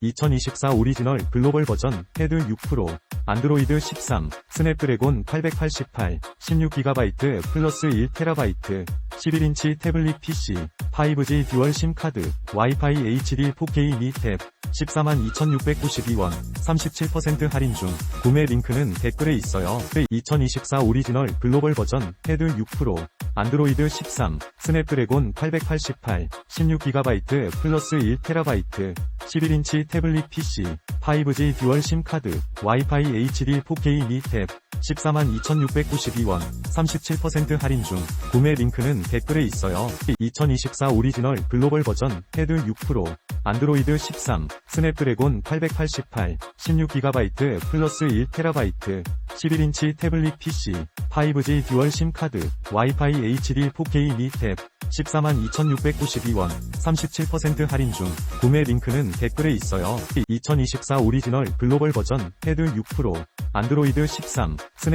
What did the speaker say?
2024 오리지널 글로벌 버전 헤드 6프로 안드로이드 13 스냅드래곤 888 16GB 플러스 1TB 11인치 태블릿 PC 5G 듀얼 심 카드 와이파이 HD 4K 미탭 142,692원 37% 할인 중 구매 링크는 댓글에 있어요. 2024 오리지널 글로벌 버전 헤드 6프로 안드로이드 13 스냅드래곤 888 16GB 플러스 1TB 11인치 태블릿 PC 5G 듀얼 심 카드 와이파이 HD 4K 미탭 142,692원 37% 할인 중 구매 링크는 댓글에 있어요. 2024 오리지널 글로벌 버전 헤드 6프로 안드로이드 13 스냅드래곤 888 16GB 플러스 1TB 11인치 태블릿 PC 5G 듀얼 심 카드 와이파이 HD 4K 미탭 142,692원 37% 할인 중 구매 링크는 댓글에 있어요. 2024 오리지널 글로벌 버전 헤드 6 프로 안드로이드 13 스냅